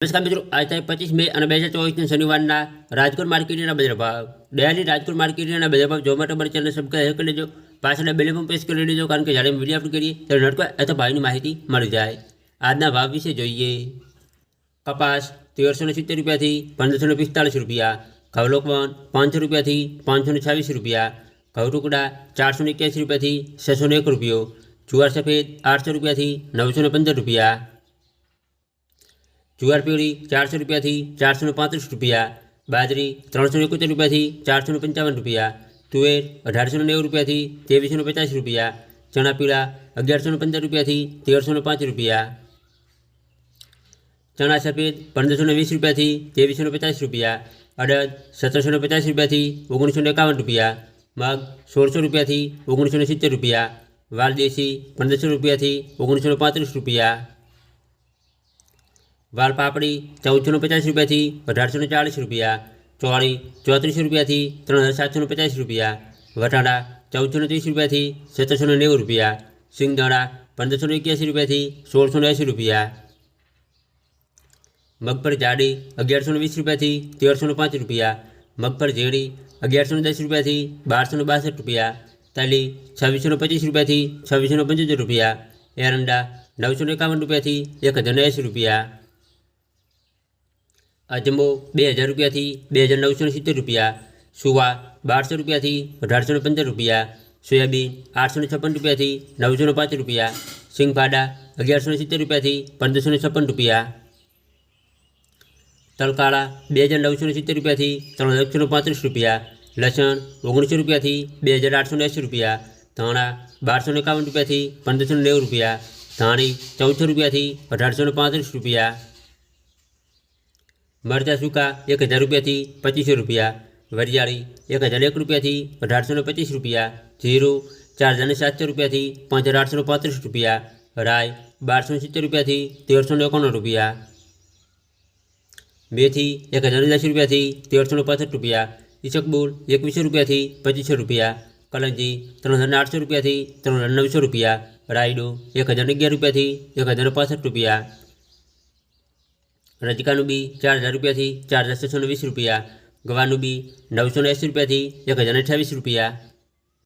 નમસ્કાર મિત્રો આજ તારીખ પચીસ મે અને બે હજાર ચોવીસના શનિવારના રાજકોટ માર્કેટના બજાર ભાવ ડેલી રાજકોટ માર્કેટના બજાર ભાવ જોવા માટે અમારી ચેનલ સબસ્ક્રાઈબ કરી લેજો પાછળ બેલ પણ પ્રેસ કરી લેજો કારણ કે જ્યારે વિડીયો અપલોડ કરીએ ત્યારે નડકો અથવા ભાવની માહિતી મળી જાય આજના ભાવ વિશે જોઈએ કપાસ તેરસો ને સિત્તેર રૂપિયાથી પંદરસો ને પિસ્તાળીસ રૂપિયા ઘઉં લોકવન પાંચસો રૂપિયાથી પાંચસો ને છવ્વીસ રૂપિયા ઘઉં ટુકડા ચારસો ને એક્યાસી રૂપિયાથી છસો ને એક રૂપિયો જુવાર સફેદ આઠસો રૂપિયાથી નવસો ને પંદર રૂપિયા જુવાર પીળી ચારસો રૂપિયાથી ચારસો ને પાંત્રીસ રૂપિયા બાજરી ત્રણસો ને એકોતેર રૂપિયાથી ચારસો ને પંચાવન રૂપિયા તુવેર અઢારસો ને નેવું રૂપિયાથી ત્રેવીસો ને પચાસ રૂપિયા ચણા પીળા અગિયારસો ને પંદર રૂપિયાથી તેરસો ને પાંચ રૂપિયા ચણા સફેદ પંદરસો ને વીસ રૂપિયાથી ત્રેવીસો ને પચાસ રૂપિયા અડદ સત્તરસો ને પચાસ રૂપિયાથી ઓગણીસો ને એકાવન રૂપિયા મગ સોળસો રૂપિયાથી ઓગણીસો ને સિત્તેર રૂપિયા વાલદેશી પંદરસો રૂપિયાથી ઓગણીસો ને પાંત્રીસ રૂપિયા વાલ પાપડી ચૌદસો ને પચાસ રૂપિયાથી અઢારસો ને ચાળીસ રૂપિયા ચોળી ચોત્રીસો રૂપિયાથી ત્રણ હજાર સાતસો ને પચાસ રૂપિયા વટાણા ચૌદસો ને ત્રીસ રૂપિયાથી સત્તરસો ને નેવું રૂપિયા સિંગદાણા પંદરસો ને એક્યાસી રૂપિયાથી સોળસો ને એંસી રૂપિયા મગફળ જાડી અગિયારસો ને વીસ રૂપિયાથી તેરસો ને પાંચ રૂપિયા મગફળ ઝેડી અગિયારસો ને દસ રૂપિયાથી બારસો ને બાસઠ રૂપિયા તલી છવ્વીસો ને પચીસ રૂપિયાથી છવ્વીસો ને પંચોતેર રૂપિયા એરંડા નવસો ને એકાવન રૂપિયાથી એક હજાર ને એંસી રૂપિયા અજમો બે હજાર રૂપિયાથી બે હજાર નવસો ને સિત્તેર રૂપિયા સુવા બારસો રૂપિયાથી અઢારસો ને પંદર રૂપિયા સોયાબીન આઠસો ને છપ્પન રૂપિયાથી નવસો ને પાંચ રૂપિયા સિંગફાડા અગિયારસો ને સિત્તેર રૂપિયાથી પંદરસો ને છપ્પન રૂપિયા તલકાળા બે હજાર નવસો ને સિત્તેર રૂપિયાથી ત્રણ હજાર એકસો ને પાંત્રીસ રૂપિયા લસણ ઓગણીસો રૂપિયાથી બે હજાર આઠસો ને એંસી રૂપિયા ધાણા બારસો ને એકાવન રૂપિયાથી પંદરસો ને નેવું રૂપિયા ધાણી ચૌદસો રૂપિયાથી અઢારસો ને પાંત્રીસ રૂપિયા મરચાં સૂકા એક હજાર રૂપિયાથી પચીસો રૂપિયા વરિયાળી એક હજાર એક રૂપિયાથી અઢારસો ને પચીસ રૂપિયા જીરું ચાર હજાર ને સાતસો રૂપિયાથી પાંચ હજાર આઠસો ને પાંત્રીસ રૂપિયા રાય બારસો ને સિત્તેર રૂપિયાથી તેરસો ને એકાણું રૂપિયા મેથી એક હજાર દસ રૂપિયાથી તેરસો ને પાસઠ રૂપિયા ઈસકબુલ એકવીસો રૂપિયાથી પચીસો રૂપિયા કલંજી ત્રણ હજાર આઠસો રૂપિયાથી ત્રણ હજાર નવસો રૂપિયા રાયડો એક હજાર અગિયાર રૂપિયાથી એક હજાર પાસઠ રૂપિયા રજકાનું બી ચાર હજાર રૂપિયાથી ચાર હજાર છસો ને વીસ રૂપિયા ગવાનું બી નવસો ને રૂપિયાથી એક હજાર અઠ્યાવીસ રૂપિયા